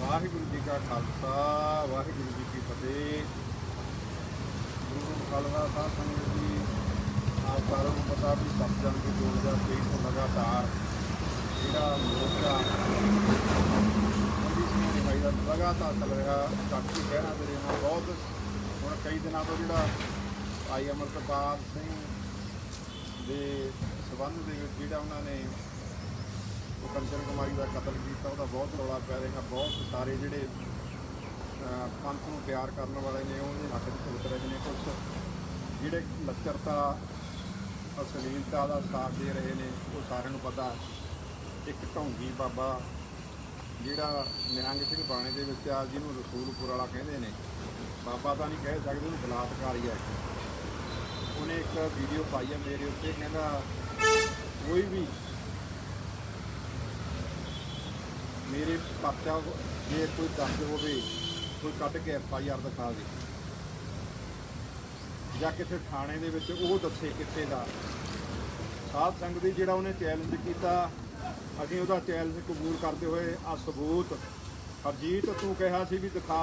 ਵਾਹਿਗੁਰੂ ਜੀ ਕਾ ਖਾਲਸਾ, ਵਾਹਿਗੁਰੂ ਜੀ ਕੀ ਫਤਿਹ। ਗੁਰੂ ਖਾਲਸਾ ਸਾਹਿਬ ਸੰਗਤ ਜੀ, ਆਪ ਸਾਰਿਆਂ ਨੂੰ ਪਤਾ ਵੀ ਸਤਜਨ ਦੀ 2023 ਤੋਂ ਲਗਾਤਾਰ ਜਿਹੜਾ ਮੋਰਚਾ ਮੰਡੀ ਸਿੰਘ ਦੀ ਭਾਈ ਦਾ ਲਗਾਤਾਰ ਚੱਲ ਰਿਹਾ ਕਾਫੀ ਕਹਿਣਾ ਦੇ ਰਿਹਾ ਬਹੁਤ ਹੁਣ ਕਈ ਦਿਨਾਂ ਤੋਂ ਜਿਹੜਾ ਭਾਈ ਅਮਰਤਪਾਲ ਸਿੰਘ ਦੇ ਸਬੰਧ ਦੇ ਵਿੱਚ ਜਿਹੜਾ ਉਹਨਾਂ ਨੇ ਕੰਚਨ ਕੁਮਾਰੀ ਦਾ ਕਤਲ ਕੀਤਾ, ਉਹਦਾ ਬਹੁਤ ਰੌਲਾ ਪੈ ਰਿਹਾ, ਬਹੁਤ ਸਾਰੇ ਜਿਹੜੇ ਪੰਥ ਨੂੰ ਪਿਆਰ ਕਰਨ ਵਾਲੇ ਨੇ ਉਹਦੇ ਹੱਕ ਵਿੱਚ ਭੁਗਤ ਰਹੇ ਨੇ। ਕੁਝ ਜਿਹੜੇ ਲੱਚਰਤਾ, ਅਸ਼ਲੀਲਤਾ ਦਾ ਸਾਥ ਦੇ ਰਹੇ ਨੇ, ਉਹ ਸਾਰਿਆਂ ਨੂੰ ਪਤਾ। ਇੱਕ ਢੌਂਗੀ ਬਾਬਾ, ਜਿਹੜਾ ਨਿਹੰਗ ਸਿੰਘ ਬਾਣੇ ਦੇ ਵਿੱਚ ਆ, ਜਿਹਨੂੰ ਰਸੂਲਪੁਰ ਵਾਲਾ ਕਹਿੰਦੇ ਨੇ। ਬਾਬਾ ਤਾਂ ਨਹੀਂ ਕਹਿ ਸਕਦੇ, ਉਹਨੂੰ ਬਲਾਤਕਾਰੀ ਹੈ ਉਹਨੇ ਇੱਕ ਵੀਡੀਓ ਪਾਈ ਹੈ ਮੇਰੇ ਉੱਤੇ, ਕਹਿੰਦਾ, ਕੋਈ ਵੀ ਮੇਰੇ ਪਰਚਾ ਜੇ ਕੋਈ ਦਰਜ ਹੋਵੇ, ਕੋਈ ਕੱਢ ਕੇ ਐਫ ਆਈ ਆਰ ਦਿਖਾ ਦੇ। ਜਾਂ ਕਿਤੇ ਥਾਣੇ ਦੇ ਵਿੱਚ ਉਹ ਦੱਸੇ ਕਿੱਥੇ ਦਾ। ਸਾਧ ਸੰਗਤ ਦੀ ਜਿਹੜਾ ਉਹਨੇ ਚੈਲੰਜ ਕੀਤਾ, ਅਸੀਂ ਉਹਦਾ ਚੈਲੰਜ ਕਬੂਲ ਕਰਦੇ ਹੋਏ ਆ ਸਬੂਤ, ਹਰਜੀਤ ਤੂੰ ਕਿਹਾ ਸੀ ਵੀ ਦਿਖਾ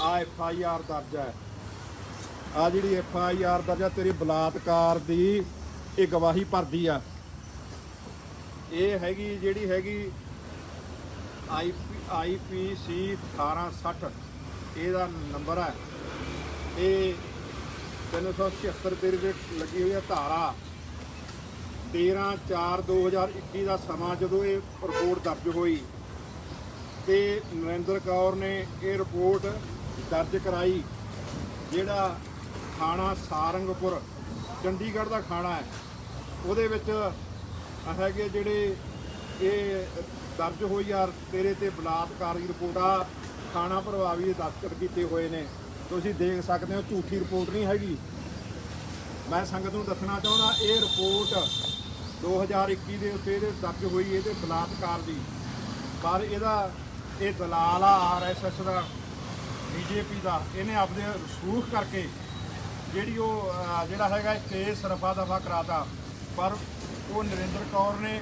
ਆ ਐਫ ਆਈ ਆਰ ਦਰਜ ਹੈ। ਆ ਜਿਹੜੀ ਐਫ ਆਈ ਆਰ ਦਰਜ ਹੈ, ਤੇਰੇ ਬਲਾਤਕਾਰ ਦੀ ਇਹ ਗਵਾਹੀ ਭਰਦੀ ਆ। ਇਹ ਹੈਗੀ, ਜਿਹੜੀ ਹੈਗੀ ਆਈ ਆਈਪੀਸੀ 1860 ਇਹਦਾ ਨੰਬਰ ਹੈ। ਇਹ 376 ਦੇ ਵਿੱਚ ਲੱਗੀ ਹੋਈ ਹੈ ਧਾਰਾ। 13/4/2021 ਦਾ ਸਮਾਂ ਜਦੋਂ ਇਹ ਰਿਪੋਰਟ ਦਰਜ ਹੋਈ ਤੇ ਨਰਿੰਦਰ ਕੌਰ ਨੇ ਇਹ ਰਿਪੋਰਟ ਦਰਜ ਕਰਾਈ, ਜਿਹੜਾ ਖਾਣਾ ਸਾਰੰਗਪੁਰ, ਚੰਡੀਗੜ੍ਹ ਦਾ ਖਾਣਾ ਹੈ। ਉਹਦੇ ਵਿੱਚ ਹੈਗੇ ਜਿਹੜੇ ਇਹ ਦਰਜ ਹੋਈ ਆ, ਤੇਰੇ ਤੇ ਬਲਾਤਕਾਰ ਦੀ ਰਿਪੋਰਟ ਆ ਥਾਣਾ ਪ੍ਰਭਾਵੀ ਦੇ ਦਸਤਖਤ ਕੀਤੇ ਹੋਏ ਨੇ। ਤੁਸੀਂ ਦੇਖ ਸਕਦੇ ਹੋ, ਝੂਠੀ ਰਿਪੋਰਟ ਨਹੀਂ ਹੈਗੀ। ਮੈਂ ਸੰਗਤ ਨੂੰ ਦੱਸਣਾ ਚਾਹੁੰਦਾ, ਇਹ ਰਿਪੋਰਟ 2021 ਦੇ ਉੱਤੇ ਇਹਦੇ ਦਰਜ ਹੋਈ, ਇਹਦੇ ਬਲਾਤਕਾਰ ਦੀ। ਪਰ ਇਹਦਾ, ਇਹ ਦਲਾਲ ਆ ਆਰਐਸਐਸ ਦਾ ਬੀਜੇਪੀ ਦਾ, ਇਹਨੇ ਆਪਦੇ ਰਸੂਖ ਕਰਕੇ ਜਿਹੜੀ ਉਹ ਜਿਹੜਾ ਹੈਗਾ ਕੇਸ ਰਫਾ ਦਫਾ ਕਰਾਤਾ। ਪਰ ਉਹ ਨਰਿੰਦਰ ਕੌਰ ਨੇ,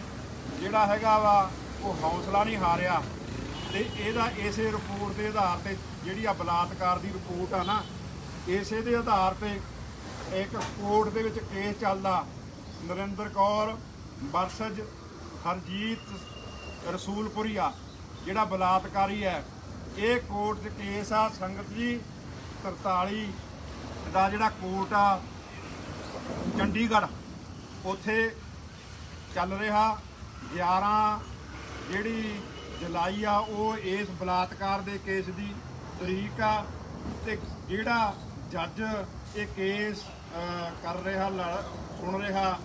ਜਿਹੜਾ ਹੈਗਾ ਵਾ ਉਹ ਹੌਸਲਾ ਨਹੀਂ ਹਾਰਿਆ ਤੇ ਇਹਦਾ ਇਸੇ ਰਿਪੋਰਟ ਦੇ ਆਧਾਰ ਤੇ ਜਿਹੜੀ ਆ ਬਲਾਤਕਾਰ ਦੀ ਰਿਪੋਰਟ ਆ ਨਾ, ਇਸੇ ਦੇ ਆਧਾਰ ਤੇ ਇੱਕ ਕੋਰਟ ਦੇ ਵਿੱਚ ਕੇਸ ਚੱਲਦਾ। ਨਰਿੰਦਰ ਕੌਰ ਵਰਸਜ ਹਰਜੀਤ ਰਸੂਲਪੁਰੀਆ ਜਿਹੜਾ ਬਲਾਤਕਾਰੀ ਹੈ। ਇਹ ਕੋਰਟ 'ਚ ਕੇਸ ਆ, ਸੰਗਤ ਜੀ 43 ਦਾ ਜਿਹੜਾ ਕੋਰਟ ਆ, ਚੰਡੀਗੜ੍ਹ। ਉੱਥੇ ਚੱਲ ਰਿਹਾ 11 ਜਿਹੜੀ ਜੁਲਾਈ ਆ, ਉਹ ਇਸ ਬਲਾਤਕਾਰ ਦੇ ਕੇਸ ਦੀ ਤਰੀਕ ਆ ਤੇ ਜਿਹੜਾ ਜੱਜ ਇਹ ਕੇਸ ਕਰ ਰਿਹਾ ਲੜ- ਸੁਣ ਰਿਹਾ,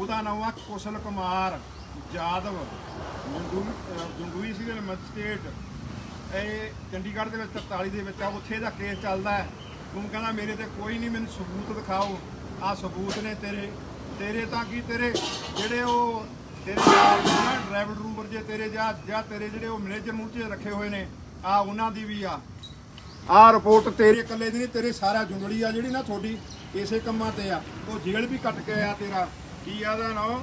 ਉਹਦਾ ਨਾਮ ਆ ਕੁਸ਼ਲ ਕੁਮਾਰ ਜਾਦਵ। ਜੰਗੂਈ ਜੰਗੂਈ ਸਿਵਲ ਮੈਜਿਸਟ੍ਰੇਟ, ਇਹ ਚੰਡੀਗੜ੍ਹ ਦੇ ਵਿੱਚ 43 ਦੇ ਵਿੱਚ ਆ, ਉੱਥੇ ਦਾ ਕੇਸ ਚੱਲਦਾ ਹੈ। ਤੂੰ ਕਹਿੰਦਾ ਮੇਰੇ ਤੇ ਕੋਈ ਨਹੀਂ, ਮੈਨੂੰ ਸਬੂਤ ਦਿਖਾਓ। ਆ ਸਬੂਤ ਨੇ ਤੇਰੇ ਤੇਰੇ ਤਾਂ ਕੀ ਤੇਰੇ? ਜਿਹੜੇ ਉਹ ਤੇਰੇ ਡਰਾਈਵਰ ਰੂਮਰ ਜੇ ਤੇਰੇ ਜਾਂ ਜਾਂ ਤੇਰੇ ਜਿਹੜੇ ਉਹ ਮੈਨੇਜਰ ਮੂੰਹ 'ਚ ਰੱਖੇ ਹੋਏ ਨੇ, ਆ ਉਹਨਾਂ ਦੀ ਵੀ ਆ। ਆ ਰਿਪੋਰਟ ਤੇਰੇ ਇਕੱਲੇ ਦੀ ਨਹੀਂ, ਤੇਰੇ ਸਾਰਾ ਜੁੰਗਲੀ ਆ ਜਿਹੜੀ ਨਾ ਤੁਹਾਡੀ, ਇਸੇ ਕੰਮਾਂ ਤੇ ਆ। ਉਹ ਜੇਲ੍ਹ ਵੀ ਕੱਟ ਕੇ ਆਇਆ ਤੇਰਾ। ਕੀ ਆ ਦਾ ਨਾਮ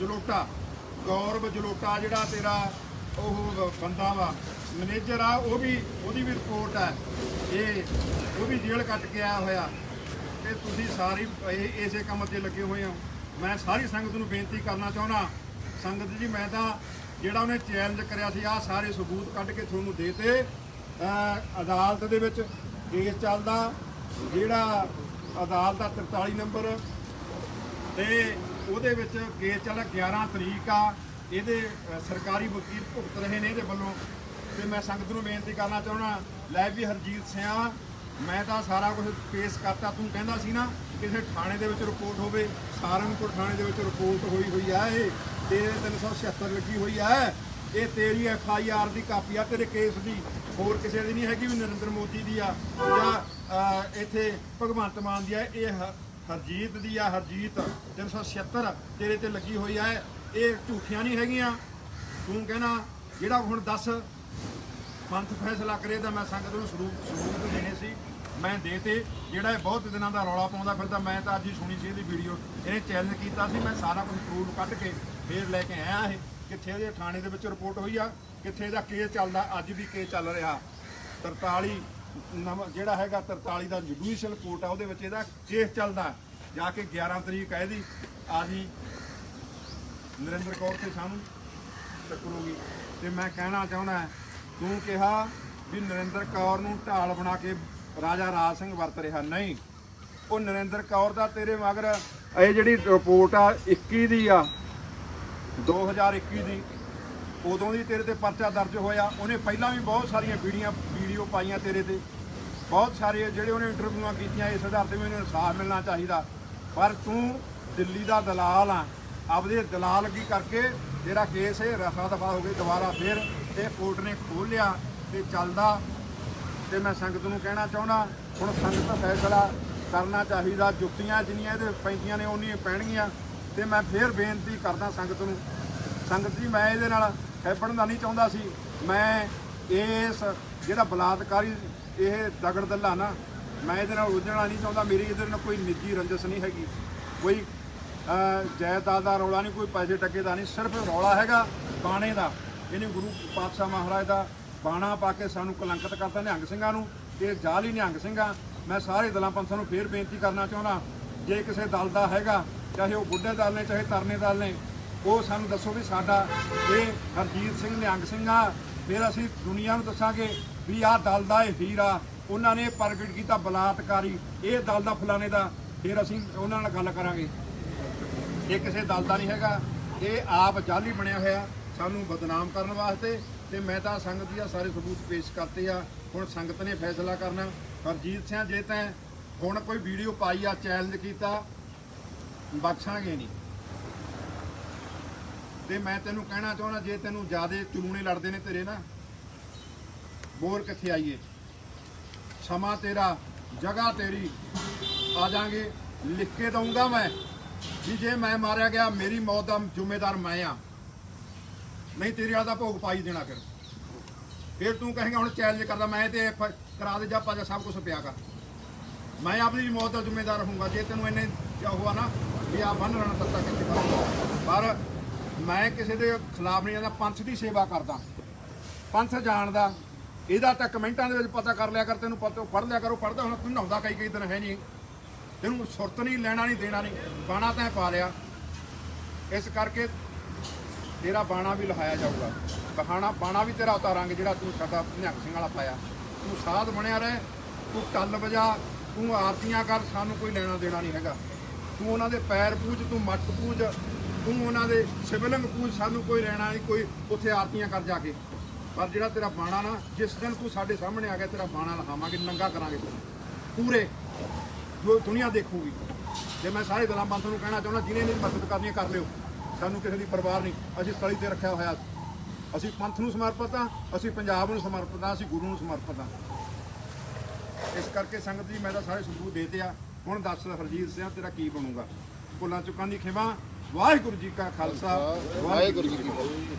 ਜਲੋਟਾ। ਗੌਰਵ ਜਲੋਟਾ ਜਿਹੜਾ ਤੇਰਾ, ਉਹ ਬੰਦਾ ਵਾ। ਮੈਨੇਜਰ ਆ, ਉਹ ਵੀ, ਉਹਦੀ ਵੀ ਰਿਪੋਰਟ ਆ। ਇਹ, ਉਹ ਵੀ ਜੇਲ੍ਹ ਕੱਟ ਕੇ ਆਇਆ ਹੋਇਆ। ਤੇ ਤੁਸੀਂ ਸਾਰੀ, ਇਹ, ਇਸੇ ਕੰਮ ਤੇ ਲੱਗੇ ਹੋਏ ਹੋ। ਮੈਂ ਸਾਰੀ ਸੰਗਤ ਨੂੰ ਬੇਨਤੀ ਕਰਨਾ ਚਾਹੁੰਦਾ ਸੰਗਤ ਜੀ, ਮੈਂ ਤਾਂ ਜਿਹੜਾ ਉਹਨੇ ਚੈਲੰਜ ਕਰਿਆ ਸੀ ਆ ਸਾਰੇ ਸਬੂਤ ਕੱਢ ਕੇ ਤੁਹਾਨੂੰ ਦੇਤੇ। ਅਦਾਲਤ ਦੇ ਵਿੱਚ ਕੇਸ ਚੱਲਦਾ। ਜਿਹੜਾ ਅਦਾਲਤ ਦਾ 43 ਨੰਬਰ ਤੇ ਉਹਦੇ ਵਿੱਚ ਕੇਸ ਚੱਲ 11 ਤਰੀਕ ਆ। ਇਹਦੇ ਸਰਕਾਰੀ ਵਕੀਲ ਭੁਗਤ ਰਹੇ ਨੇ ਇਹਦੇ ਵੱਲੋਂ। ਤੇ ਮੈਂ ਸੰਗਤ ਨੂੰ ਬੇਨਤੀ ਕਰਨਾ ਚਾਹੁੰਦਾ, ਲੈ ਵੀ ਹਰਜੀਤ ਸਿਆ, ਮੈਂ ਤਾਂ ਸਾਰਾ ਕੁਝ ਪੇਸ਼ ਕਰਤਾ। ਤੂੰ ਕਹਿੰਦਾ ਸੀ ਨਾ, ਕਿਸੇ ਥਾਣੇ ਦੇ ਵਿੱਚ ਰਿਪੋਰਟ ਹੋਵੇ ਸਾਰੰਗਪੁਰ ਥਾਣੇ ਦੇ ਵਿੱਚ ਰਿਪੋਰਟ ਹੋਈ ਹੋਈ ਆ ਇਹ। ਤੇਰੇ 376 ਲੱਗੀ ਹੋਈ ਹੈ। ਇਹ ਤੇਰੀ ਐਫ ਆਈ ਆਰ ਦੀ ਕਾਪੀ ਆ, ਤੇਰੇ ਕੇਸ ਦੀ। ਹੋਰ ਕਿਸੇ ਦੀ ਨਹੀਂ ਹੈਗੀ ਵੀ ਨਰਿੰਦਰ ਮੋਦੀ ਦੀ ਆ ਜਾਂ ਇੱਥੇ ਭਗਵੰਤ ਮਾਨ ਦੀ ਆ। ਇਹ ਹ- ਹਰਜੀਤ ਦੀ ਆ, ਹਰਜੀਤ 376 ਤੇਰੇ ਤੇ ਲੱਗੀ ਹੋਈ ਆ। ਇਹ ਝੂਠੀਆਂ ਨਹੀਂ ਹੈਗੀਆਂ। ਤੂੰ ਕਹਿਣਾ, ਜਿਹੜਾ ਹੁਣ 10 ਪੰਥ ਫੈਸਲਾ ਕਰੇ ਤਾਂ ਮੈਂ ਸੰਗਤ ਨੂੰ ਸਰੂਪ ਸਬੂਤ ਦੇਣੇ ਸੀ। ਮੈਂ ਦੇਤੇ। ਜਿਹੜਾ ਇਹ ਬਹੁਤ ਦਿਨਾਂ ਦਾ ਰੌਲਾ ਪਾਉਂਦਾ ਫਿਰਦਾ, ਮੈਂ ਤਾਂ ਅੱਜ ਹੀ ਸੁਣੀ ਸੀ ਇਹਦੀ ਵੀਡੀਓ ਇਹਨੇ ਚੈਲੰਜ ਕੀਤਾ ਸੀ, ਮੈਂ ਸਾਰਾ ਕੁਝ ਪ੍ਰੂਫ ਕੱਢ ਕੇ ਫੇਰ ਲੈ ਕੇ ਆਇਆ ਇਹ, ਕਿੱਥੇ ਇਹਦੇ ਥਾਣੇ ਦੇ ਵਿੱਚ ਰਿਪੋਰਟ ਹੋਈ ਆ, ਕਿੱਥੇ ਇਹਦਾ ਕੇਸ ਚੱਲਦਾ, ਅੱਜ ਵੀ ਕੇਸ ਚੱਲ ਰਿਹਾ। 43 ਨਵਾਂ, ਜਿਹੜਾ ਹੈਗਾ 43 ਦਾ ਜੁਡੀਸ਼ੀਅਲ ਕੋਰਟ ਆ, ਉਹਦੇ ਵਿੱਚ ਇਹਦਾ ਕੇਸ ਚੱਲਦਾ। ਜਾ ਕੇ 11 ਤਰੀਕ ਹੈ ਇਹਦੀ, ਆ ਜੀ, ਨਰਿੰਦਰ ਕੌਰ ਤੇ ਸਾਨੂੰ ਟੱਕਰੂਗੀ ਤੇ ਮੈਂ ਕਹਿਣਾ ਚਾਹੁੰਦਾ ਤੂੰ ਕਿਹਾ ਵੀ ਨਰਿੰਦਰ ਕੌਰ ਨੂੰ ਢਾਲ ਬਣਾ ਕੇ ਰਾਜਾ ਰਾਜ ਸਿੰਘ ਵਰਤ ਰਿਹਾ। ਨਹੀਂ, ਉਹ ਨਰਿੰਦਰ ਕੌਰ ਦਾ ਤੇਰੇ ਮਗਰ ਇਹ ਜਿਹੜੀ ਰਿਪੋਰਟ ਆ 21 ਦੀ ਆ 2021 ਦੀ ਉਦੋਂ ਦੀ ਤੇਰੇ ਤੇ ਪਰਚਾ ਦਰਜ ਹੋਇਆ। ਉਹਨੇ ਪਹਿਲਾਂ ਵੀ ਬਹੁਤ ਸਾਰੀਆਂ ਵੀਡੀਓ ਵੀਡੀਓ ਪਾਈਆਂ ਤੇਰੇ ਤੇ। ਬਹੁਤ ਸਾਰੇ ਜਿਹੜੇ ਉਹਨੇ ਇੰਟਰਵਿਊਆਂ ਕੀਤੀਆਂ, ਇਸ ਆਧਾਰ ਤੇ ਵੀ ਉਹਨੂੰ ਇਨਸਾਫ ਮਿਲਣਾ ਚਾਹੀਦਾ। ਪਰ ਤੂੰ ਦਿੱਲੀ ਦਾ ਦਲਾਲ ਆ। ਆਪਦੇ ਦਲਾਲਗੀ ਕਰਕੇ ਜਿਹੜਾ ਕੇਸ ਹੈ ਰਫਾ ਦਫਾ ਹੋ ਗਈ ਦੁਬਾਰਾ ਫਿਰ ਇਹ ਕੋਰਟ ਨੇ ਖੋਲ੍ਹ ਲਿਆ ਤੇ ਚੱਲਦਾ। ਤੇ ਮੈਂ ਸੰਗਤ ਨੂੰ ਕਹਿਣਾ ਚਾਹੁੰਦਾ, ਹੁਣ ਸੰਗਤ ਫੈਸਲਾ ਕਰਨਾ ਚਾਹੀਦਾ। ਜੁੱਤੀਆਂ ਜਿੰਨੀਆਂ ਇਹਦੇ ਪੈਂਦੀਆਂ ਨੇ, ਉਨੀਆਂ ਪੈਣਗੀਆਂ। ਤੇ ਮੈਂ ਫੇਰ ਬੇਨਤੀ ਕਰਦਾ ਸੰਗਤ ਨੂੰ, ਸੰਗਤ ਜੀ, ਮੈਂ ਇਹਦੇ ਨਾਲ ਹੈਪਣ ਦਾ ਨਹੀਂ ਚਾਹੁੰਦਾ ਸੀ। ਮੈਂ ਇਸ ਜਿਹੜਾ ਬਲਾਤਕਾਰੀ, ਇਹ ਦਗੜ ਦੱਲਾ ਨਾ, ਮੈਂ ਇਹਦੇ ਨਾਲ ਉਲਝਣਾ ਨਹੀਂ ਚਾਹੁੰਦਾ। ਮੇਰੀ ਇਹਦੇ ਨਾਲ ਕੋਈ ਨਿੱਜੀ ਰੰਜਸ਼ ਨਹੀਂ ਹੈਗੀ। ਕੋਈ ਜਾਇਦਾਦ ਦਾ ਰੌਲਾ ਨਹੀਂ, ਕੋਈ ਪੈਸੇ ਟੱਕੇ ਦਾ ਨਹੀਂ, ਸਿਰਫ ਰੌਲਾ ਹੈਗਾ ਬਾਣੇ ਦਾ। ਇਹਨੇ ਗੁਰੂ ਪਾਤਸ਼ਾਹ ਮਹਾਰਾਜ ਦਾ ਬਾਣਾ ਪਾ ਕੇ ਸਾਨੂੰ ਕਲੰਕਿਤ ਕਰਤਾ ਨਿਹੰਗ ਸਿੰਘਾਂ ਨੂੰ ਇਹ ਜਾਲੀ ਨਿਹੰਗ ਸਿੰਘਾਂ। ਮੈਂ ਸਾਰੇ ਦਲਾਂ ਪੰਥਾਂ ਨੂੰ ਫੇਰ ਬੇਨਤੀ ਕਰਨਾ ਚਾਹੁੰਦਾ, ਜੇ ਕਿਸੇ ਦਲ ਦਾ ਹੈਗਾ ਚਾਹੇ ਉਹ ਬੁੱਢੇ ਦਲ ਨੇ, ਚਾਹੇ ਤਰਨੇ ਦਲ ਨੇ, ਉਹ ਸਾਨੂੰ ਦੱਸੋ ਵੀ ਸਾਡਾ ਇਹ ਹਰਜੀਤ ਸਿੰਘ ਨਿਹੰਗ ਸਿੰਘ ਆ। ਫਿਰ ਅਸੀਂ ਦੁਨੀਆ ਨੂੰ ਦੱਸਾਂਗੇ ਵੀ ਆਹ ਦਲ ਦਾ ਇਹ ਹੀਰ ਆ। ਉਹਨਾਂ ਨੇ ਪ੍ਰਗਟ ਕੀਤਾ ਬਲਾਤਕਾਰੀ, ਇਹ ਦਲ ਦਾ ਫਲਾਣੇ ਦਾ। ਫਿਰ ਅਸੀਂ ਉਹਨਾਂ ਨਾਲ ਗੱਲ ਕਰਾਂਗੇ। ਇਹ ਕਿਸੇ ਦਲ ਦਾ ਨਹੀਂ ਹੈਗਾ। ਇਹ ਆਪ ਜਾਲੀ ਬਣਿਆ ਹੋਇਆ। ਸਾਨੂੰ ਬਦਨਾਮ ਕਰਨ ਵਾਸਤੇ ਤੇ ਮੈਂ ਤਾਂ ਸੰਗਤ ਦੀਆਂ ਸਾਰੇ ਸਬੂਤ ਪੇਸ਼ ਕਰਤੇ ਆ। ਹੁਣ ਸੰਗਤ ਨੇ ਫੈਸਲਾ ਕਰਨਾ। ਹਰਜੀਤ ਸਿੰਘ, ਜੇ ਤੈਂ ਹੁਣ ਕੋਈ ਵੀਡੀਓ ਪਾਈ ਆ ਚੈਲੰਜ ਕੀਤਾ ਬਖਸ਼ਾਂਗੇ ਨਹੀਂ। ਤੇ ਮੈਂ ਤੈਨੂੰ ਕਹਿਣਾ ਚਾਹੁੰਦਾ, ਜੇ ਤੈਨੂੰ ਜਿਆਦੇ ਚਲੂਣੇ ਲੜਦੇ ਨੇ ਤੇਰੇ ਨਾ ਬੋਰ ਕਿੱਥੇ ਆਈਏ? ਸਮਾਂ ਤੇਰਾ, ਜਗ੍ਹਾ ਤੇਰੀ, ਆ ਜਾਾਂਗੇ ਲਿਖ ਕੇ ਦਊਂਗਾ ਮੈਂ ਵੀ ਜੇ ਮੈਂ ਮਾਰਿਆ ਗਿਆ, ਮੇਰੀ ਮੌਤ ਦਾ ਜ਼ਿੰਮੇਦਾਰ ਮੈਂ ਆ। ਨਹੀਂ ਤੇਰੇ ਵਾਲਾ ਦਾ ਭੋਗ ਪਾਈ ਦੇਣਾ ਫਿਰ। ਫਿਰ ਤੂੰ ਕਹੇਂਗਾ, ਹੁਣ ਚੈਲੰਜ ਕਰਦਾ, ਮੈਂ ਤੇ ਕਰਾ ਦੇ ਜਾ ਪਾ ਸਭ ਕੁਝ ਪਿਆ ਕਰ। ਮੈਂ ਆਪਣੀ ਮੌਤ ਦਾ ਜ਼ਿੰਮੇਦਾਰ ਹੋਊਗਾ। ਜੇ ਤੈਨੂੰ ਇੰਨੇ ਕਿਆ ਨਾ ਵੀ ਆ ਬੰਨ ਰਣਾ ਤੱਤਾ ਕਿੱਥੇ ਕਰ ਪਰ ਮੈਂ ਕਿਸੇ ਦੇ ਖਿਲਾਫ ਨਹੀਂ ਜਾਂਦਾ, ਪੰਥ ਦੀ ਸੇਵਾ ਕਰਦਾ। ਪੰਥ ਜਾਣਦਾ, ਇਹਦਾ ਤਾਂ ਕਮੈਂਟਾਂ ਦੇ ਵਿੱਚ ਪਤਾ ਕਰ ਲਿਆ ਕਰ, ਤੈਨੂੰ ਪਤਾ ਪੜ੍ਹ ਲਿਆ ਕਰੋ ਪੜਦਾ ਹੁਣ, ਤੂੰ ਨਹਾਉਂਦਾ ਕਈ ਕਈ ਦਿਨ ਹੈ ਨਹੀਂ। ਤੈਨੂੰ ਸੁਰਤ ਨਹੀਂ, ਲੈਣਾ ਨਹੀਂ, ਦੇਣਾ ਨਹੀਂ, ਬਾਣਾ ਤੈਂ ਪਾ ਲਿਆ। ਇਸ ਕਰਕੇ ਤੇਰਾ ਬਾਣਾ ਵੀ ਲਹਾਇਆ ਜਾਊਗਾ। ਬਹਾਣਾ ਬਾਣਾ ਵੀ ਤੇਰਾ ਉਤਾਰਾਂਗੇ, ਜਿਹੜਾ ਤੂੰ ਸਾਡਾ ਨਿਹੰਗ ਸਿੰਘ ਵਾਲਾ ਪਾਇਆ। ਤੂੰ ਸਾਧ ਬਣਿਆ ਰਹਿ, ਤੂੰ ਟੱਲ ਵਜਾ, ਤੂੰ ਆਰਤੀਆਂ ਕਰ, ਸਾਨੂੰ ਕੋਈ ਲੈਣਾ ਦੇਣਾ ਨਹੀਂ ਹੈਗਾ। ਤੂੰ ਉਹਨਾਂ ਦੇ ਪੈਰ ਪੂਜ ਤੂੰ ਮੱਟ ਪੂਜ ਤੂੰ ਉਹਨਾਂ ਦੇ ਸ਼ਿਵਲਿੰਗ ਪੂਜ ਸਾਨੂੰ ਕੋਈ ਰਹਿਣਾ ਨਹੀਂ ਕੋਈ ਉੱਥੇ ਆਰਤੀਆਂ ਕਰ ਜਾ ਕੇ। ਪਰ ਜਿਹੜਾ ਤੇਰਾ ਬਾਣਾ ਨਾ ਜਿਸ ਦਿਨ ਤੂੰ ਸਾਡੇ ਸਾਹਮਣੇ ਆ ਗਿਆ ਤੇਰਾ ਬਾਣਾ ਲਹਾਵਾਂਗੇ ਨੰਗਾ ਕਰਾਂਗੇ ਤੈਨੂੰ ਪੂਰੇ ਜੋ ਦੁਨੀਆ ਦੇਖੂਗੀ। ਜੇ ਮੈਂ ਸਾਰੇ ਦਲਾਂ ਪੰਥ ਨੂੰ ਕਹਿਣਾ ਚਾਹੁੰਦਾ ਜਿਹਨੇ ਨਹੀਂ ਮਦਦ ਕਰਨੀ ਹੈ, ਕਰ ਲਿਓ। ਸਾਨੂੰ ਕਿਸੇ ਦੀ ਪਰਵਾਹ ਨਹੀਂ। ਅਸੀਂ ਸਥਲੀ ਤੇ ਰੱਖਿਆ ਹੋਇਆ ਅਸੀਂ ਪੰਥ ਨੂੰ ਸਮਰਪਿਤ ਹਾਂ ਅਸੀਂ ਪੰਜਾਬ ਨੂੰ ਸਮਰਪਿਤ ਹਾਂ ਅਸੀਂ ਗੁਰੂ ਨੂੰ ਸਮਰਪਿਤ ਹਾਂ। ਇਸ ਕਰਕੇ ਸੰਗਤ ਜੀ ਮੈਂ ਤਾਂ ਸਾਰੇ ਸਬੂਤ ਦੇ ਤੇ ਆ। ਹੁਣ ਦੱਸ ਹਰਜੀਤ ਸਿੰਘ ਤੇਰਾ ਕੀ ਬਣੂਗਾ? ਭੁੱਲਾਂ ਚੁੱਕਾਂ ਦੀ ਖਿਮਾ। ਵਾਹਿਗੁਰੂ ਜੀ ਕਾ ਖਾਲਸਾ ਵਾਹਿਗੁਰੂ ਜੀ ਕੀ ਫਤਿਹ।